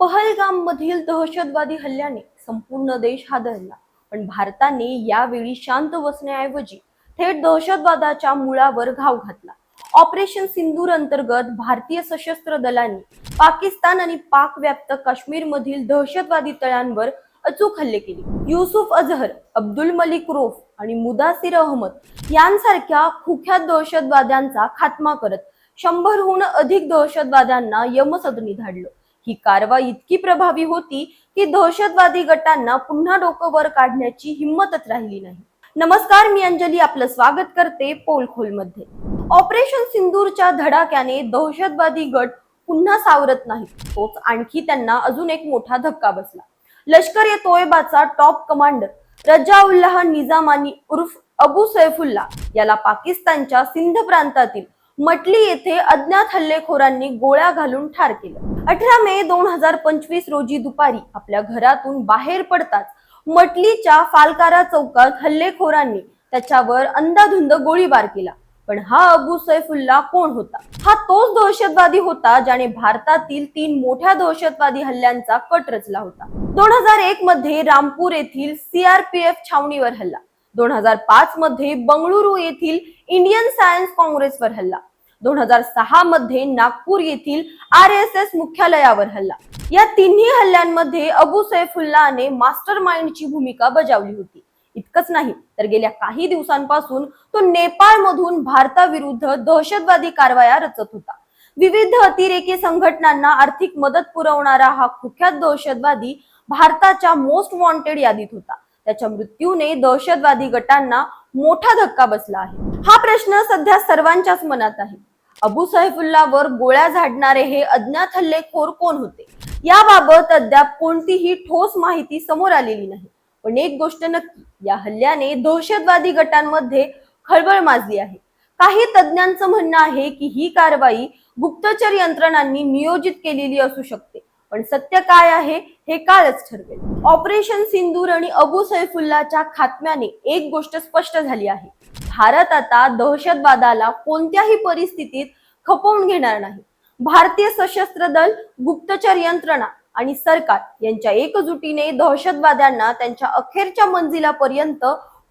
पहलगाम मधील दहशतवादी हल्ल्याने संपूर्ण देश हादरला. पण भारताने यावेळी शांत बसण्याऐवजी थेट दहशतवादाच्या मुळावर घाव घातला. ऑपरेशन सिंदूर अंतर्गत भारतीय सशस्त्र दलांनी पाकिस्तान आणि पाक व्याप्त काश्मीर मधील दहशतवादी तळांवर अचूक हल्ले केले. युसुफ अझहर अब्दुल मलिक रोफ आणि मुदासिर अहमद यांसारख्या खुख्यात दहशतवाद्यांचा खात्मा करत शंभरहून अधिक दहशतवाद्यांना यमसदनी धाडलं. ही कारवाई इतकी प्रभावी होती की दहशतवादी गटांना पुन्हा डोकं वर काढण्याची हिंमतच राहिली नाही. नमस्कार मी अंजली. आपलं स्वागत करते पोलखोलमध्ये ऑपरेशन सिंदूरच्या धडाक्याने दहशतवादी गट पुन्हा सावरत नाही. तोच आणखी त्यांना अजून एक मोठा धक्का बसला. लष्कर ए तोयबाचा टॉप कमांडर रजाउल्लाह निजामानी उर्फ अबू सैफुल्ला याला पाकिस्तानच्या सिंध प्रांतातील मटली येथे अज्ञात हल्लेखोरांनी गोळ्या घालून ठार केलं. अठरा मे दोन हजार पंचवीस रोजी दुपारी आपल्या घरातून बाहेर पडताच मटलीच्या फालकारा चौकात हल्लेखोरांनी त्याच्यावर अंदाधुंद गोळीबार केला. पण हा अबू सैफुल्ला कोण होता? हा तोच दहशतवादी होता ज्याने भारतातील तीन मोठ्या दहशतवादी हल्ल्यांचा कट रचला होता. दोन हजार एक मध्ये रामपूर येथील सीआरपीएफ छावणीवर हल्ला. दोन हजार पाच मध्ये बंगळुरू येथील इंडियन सायन्स काँग्रेसवर हल्ला. दोन हजार सहा मध्ये नागपूर येथील आर एस एस मुख्यालयावर हल्ला. या तिन्ही हल्ल्यांमध्ये अबू सैफुल्लाने मास्टर माइंडची भूमिका बजावली होती. इतकंच नाही तर गेल्या काही दिवसांपासून तो नेपाळ मधून भारताविरुद्ध दहशतवादी कारवाया रचत होता. विविध अतिरेकी संघटनांना आर्थिक मदत पुरवणारा हा कुख्यात दहशतवादी भारताच्या मोस्ट वॉन्टेड यादीत होता. त्याच्या मृत्यूने दहशतवादी गटांना मोठा धक्का बसला आहे. हा प्रश्न सध्या सर्वांच्याच मनात आहे. अबू सैफुल्लावर गोळ्या झाडणारे हे अज्ञात हल्लेखोर कोण होते? याबाबत अद्याप कोणतीही ठोस माहिती समोर आलेली नाही. पण एक गोष्ट नक्की या हल्ल्याने दहशतवादी गटांमध्ये खळबळ माजली आहे. काही तज्ज्ञांचं म्हणणं आहे की ही कारवाई गुप्तचर यंत्रणांनी नियोजित केलेली असू शकते. पण सत्य काय आहे हे काळच ठरवेल. ऑपरेशन सिंदूर आणि अबू सैफुल्लाच्या खात्म्याने एक गोष्ट स्पष्ट झाली आहे. भारत आता दहशतवादाला कोणत्याही परिस्थितीत खपवून घेणार नाही. भारतीय सशस्त्र दल गुप्तचर यंत्रणा आणि सरकार यांच्या एकजुटीने दहशतवाद्यांना त्यांच्या अखेरच्या मंजिलापर्यंत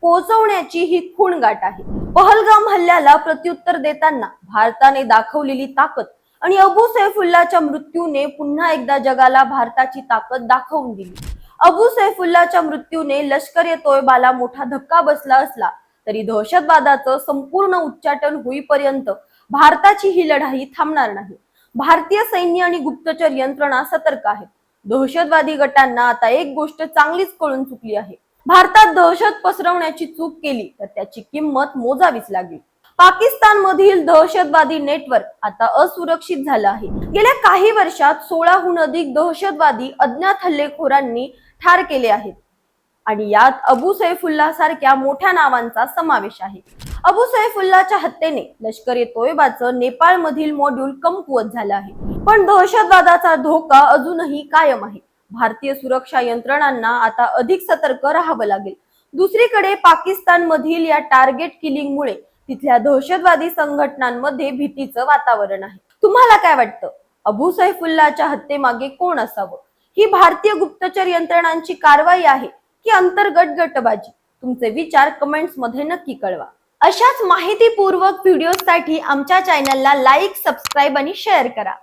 पोहोचवण्याची ही खूण गाठ आहे. पहलगाम हल्ल्याला प्रत्युत्तर देताना भारताने दाखवलेली ताकद आणि अबू सैफुल्लाच्या मृत्यूने पुन्हा एकदा जगाला भारताची ताकद दाखवून दिली. अबू सैफुल्लाच्या मृत्यूने लष्कर ए तोयबाला मोठा धक्का बसला असला तरी दहशतवादाचं संपूर्ण उच्चाटन होईपर्यंत भारताची ही लढाई थांबणार नाही. भारतीय सैन्य आणि गुप्तचर यंत्रणा सतर्क आहेत. दहशतवादी गटांना आता एक गोष्ट चांगलीच कळून चुकली आहे. भारतात दहशत पसरवण्याची चूक केली तर त्याची किंमत मोजावीच लागेल. पाकिस्तान मधील दहशतवादी नेटवर्क आता असुरक्षित झालं आहे. गेल्या काही वर्षात सोळाहून अधिक दहशतवादी अज्ञात हल्लेखोरांनी ठार केले आहेत. आणि यात अबू सैफुल्ला सारख्या मोठ्या नावांचा समावेश आहे. अबू सैफुल्लाच्या हत्येने लष्कर ए तोयबाचं नेपाळ मधील मॉड्यूल कमकुवत झालं आहे. पण दहशतवादाचा धोका अजूनही कायम आहे. भारतीय सुरक्षा यंत्रणांना आता अधिक सतर्क राहावं लागेल. दुसरीकडे पाकिस्तान मधील या टार्गेट किलिंगमुळे तिथल्या दहशतवादी संघटनांमध्ये भीतीचं वातावरण आहे. तुम्हाला काय वाटतं? अबू सैफुल्लाच्या हत्येमागे कोण असावं? ही भारतीय गुप्तचर यंत्रणांची कारवाई आहे की अंतर्गत गटबाजी? तुमचे विचार कमेंट्समध्ये नक्की कळवा. अशाच माहितीपूर्वक व्हिडिओसाठी आमच्या चॅनलला लाईक सबस्क्राईब आणि शेअर करा.